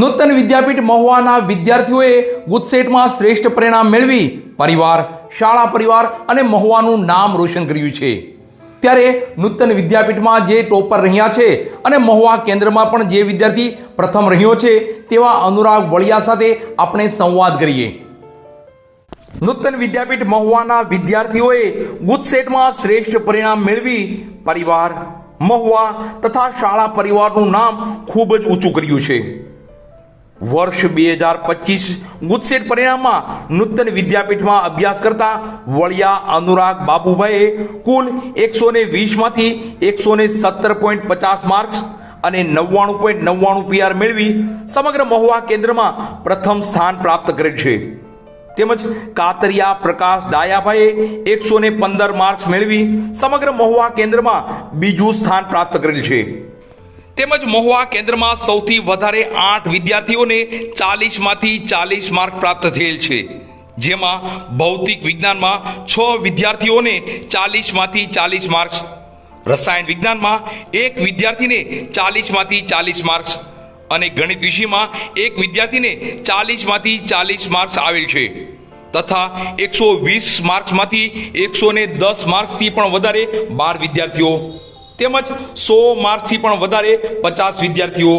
નૂતન વિદ્યાપીઠ મહુવાના વિદ્યાર્થીઓએ ગુજસેટમાં શ્રેષ્ઠ પરિણામ મેળવી પરિવાર, શાળા પરિવાર અને મહુવાનું નામ રોશન કર્યું છે. ત્યારે નૂતન વિદ્યાપીઠમાં જે ટોપર રહ્યા છે અને મહુવા કેન્દ્રમાં પણ જે વિદ્યાર્થી પ્રથમ રહ્યો છે તેવા અનુરાગ વળિયા સાથે આપણે સંવાદ કરીએ. નૂતન વિદ્યાપીઠ મહુવાના વિદ્યાર્થીઓએ ગુજસેટમાં શ્રેષ્ઠ પરિણામ મેળવી પરિવાર, મહુવા તથા શાળા પરિવારનું નામ ખૂબ જ ઊંચું કર્યું છે. વર્ષ બે હજાર પચીસ ગુજસેટ પરિણામમાં નૂતન વિદ્યાપીઠમાં અભ્યાસ કરતા વળિયા, અનુરાગ બાબુભાઈએ કુલ એકસો ને વીસમાંથી એકસો ને સત્તર પોઈન્ટ પચાસ માર્ક્સ અને નવ્વાણું પોઈન્ટ નવ્વાણું પીઆર મેળવી સમગ્ર મહુવા કેન્દ્રમાં પ્રથમ સ્થાન પ્રાપ્ત કરે છે. તેમજ કાતરિયા, પ્રકાશ ડાયાભાઈએ એકસો ને પંદર માર્ક્સ મેળવી સમગ્ર મહુવા કેન્દ્રમાં બીજું સ્થાન પ્રાપ્ત કરેલ છે. તેમજ મહુવા કેન્દ્રમાં સૌથી વધારે આઠ વિદ્યાર્થીઓને ચાલીસમાંથી ચાલીસ માર્ક પ્રાપ્ત થયેલ છે. જેમાં ભૌતિક વિજ્ઞાનમાં છ વિદ્યાર્થીઓને ચાલીસમાંથી ચાલીસ માર્ક્સ, રસાયણ વિજ્ઞાનમાં એક વિદ્યાર્થીને ચાલીસમાંથી ચાલીસ માર્ક્સ અને ગણિત વિષયમાં એક વિદ્યાર્થીને ચાલીસમાંથી ચાલીસ માર્ક્સ આવેલ છે. તથા એકસો વીસ માર્ક્સમાંથી એકસો ને દસ માર્ક્સથી પણ વધારે બાર વિદ્યાર્થીઓ તેમજ સો માર્કથી પણ વધારે પચાસ વિદ્યાર્થીઓ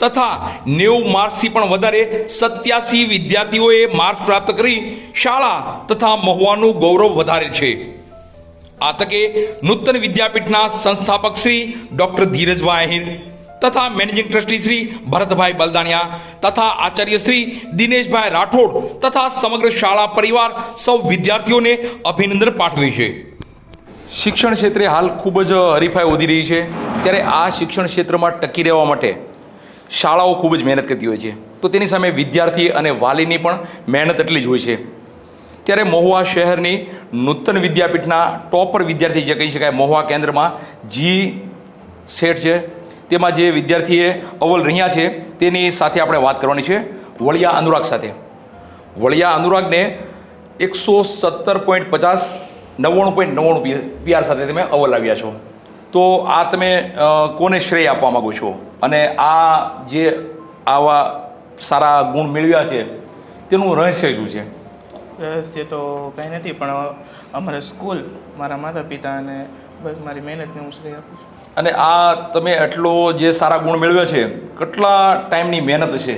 તથા નેવું માર્કથી પણ વધારે સત્યાસી વિદ્યાર્થીઓએ માર્ક પ્રાપ્ત કરી શાળા તથા મહુવાનું ગૌરવ વધારે છે. આ તકે નૂતન વિદ્યાપીઠના સંસ્થાપક શ્રી ડોક્ટર ધીરજભાઈ આહિર તથા મેનેજિંગ ટ્રસ્ટી શ્રી ભરતભાઈ બલદાણિયા તથા આચાર્ય શ્રી દિનેશભાઈ રાઠોડ તથા સમગ્ર શાળા પરિવાર સૌ વિદ્યાર્થીઓને અભિનંદન પાઠવે છે. શિક્ષણ ક્ષેત્રે હાલ ખૂબ જ હરીફાઈ વધી રહી છે. ત્યારે આ શિક્ષણ ક્ષેત્રમાં ટકી રહેવા માટે શાળાઓ ખૂબ જ મહેનત કરતી હોય છે. તો તેની સામે વિદ્યાર્થી અને વાલીની પણ મહેનત એટલી જ હોય છે. ત્યારે મહુવા શહેરની નૂતન વિદ્યાપીઠના ટોપર વિદ્યાર્થી જે કહી શકાય, મહુવા કેન્દ્રમાં જી સેટ છે. તેમાં જે વિદ્યાર્થીએ અવ્વલ રહ્યા છે, તેની સાથે આપણે વાત કરવાની છે વળિયા અનુરાગ સાથે. વળિયા અનુરાગને એકસો સત્તર પોઈન્ટ પચાસ નવ્વાણું પોઈન્ટ નવ્વાણું પીઆર સાથે તમે અવલ આવ્યા છો. તો આ તમે કોને શ્રેય આપવા માગો છો? અને આ જે આવા સારા ગુણ મેળવ્યા છે તેનું રહસ્ય શું છે? રહસ્ય તો કંઈ નથી પણ અમારે સ્કૂલ મારા માતા પિતા અને બસ મારી મહેનતને હું શ્રેય આપું છું. અને આ તમે એટલો જે સારા ગુણ મેળવ્યા છે કેટલા ટાઈમની મહેનત છે?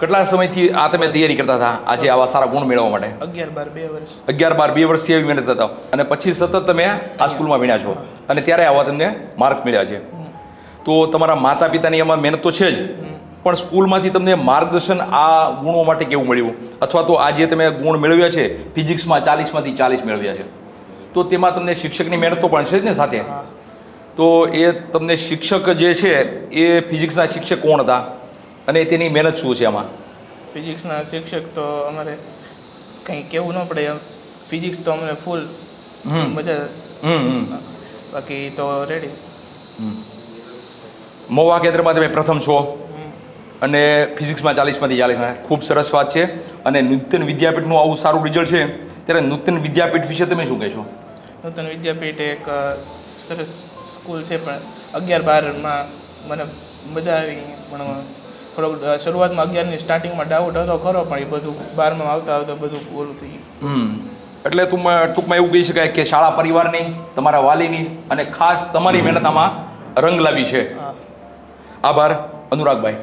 કેટલા સમયથી આ તમે તૈયારી કરતા હતા? આજે આવા સારા ગુણ મેળવવા માટે? અગિયાર બાર બે વર્ષ. અગિયાર બાર બે વર્ષથી એવી મહેનત હતા. અને પછી સતત તમે આ સ્કૂલમાં ભણ્યા છો. અને ત્યારે આવા તમને માર્ક મળ્યા છે. તો તમારા માતા પિતાની એમાં મહેનત તો છે જ. પણ સ્કૂલમાંથી તમને માર્ગદર્શન આ ગુણો માટે કેવું મળ્યું? અથવા તો આજે તમે ગુણ મેળવ્યા છે ફિઝિક્સમાં ચાલીસમાંથી ચાલીસ મેળવ્યા છે. તો તેમાં તમને શિક્ષકની મહેનત તો પણ છે જ ને સાથે? તો એ તમને શિક્ષક જે છે એ ફિઝિક્સના શિક્ષક કોણ હતા? અને તેની મહેનત શું છે આમાં? ફિઝિક્સના શિક્ષક તો અમારે કંઈ કહેવું ન પડે ફિઝિક્સ તો અમને ફૂલ. મજા બાકી તો રેડી મોવા કેન્દ્રમાં તમે પ્રથમ છો. અને ફિઝિક્સમાં ચાલીસમાંથી ચાલીસ. ખૂબ સરસ વાત છે. અને નૂતન વિદ્યાપીઠનું આવું સારું રિઝલ્ટ છે. ત્યારે નૂતન વિદ્યાપીઠ વિશે તમે શું કહેશો? નૂતન વિદ્યાપીઠ એક સરસ સ્કૂલ છે પણ અગિયાર બારમાં મને મજા આવી ભણવા. થોડોક શરૂઆતમાં અગિયારની સ્ટાર્ટિંગમાં ડાઉટ હતો ખરો પણ એ બધું બારમાં આવતા આવતા બધું ઓલું થઈ ગયું. એટલે તું ટૂંકમાં એવું કહી શકાય કે શાળા પરિવારની તમારા વાલીની અને ખાસ તમારી મહેનત આમાં રંગ લાવી છે. આભાર અનુરાગભાઈ.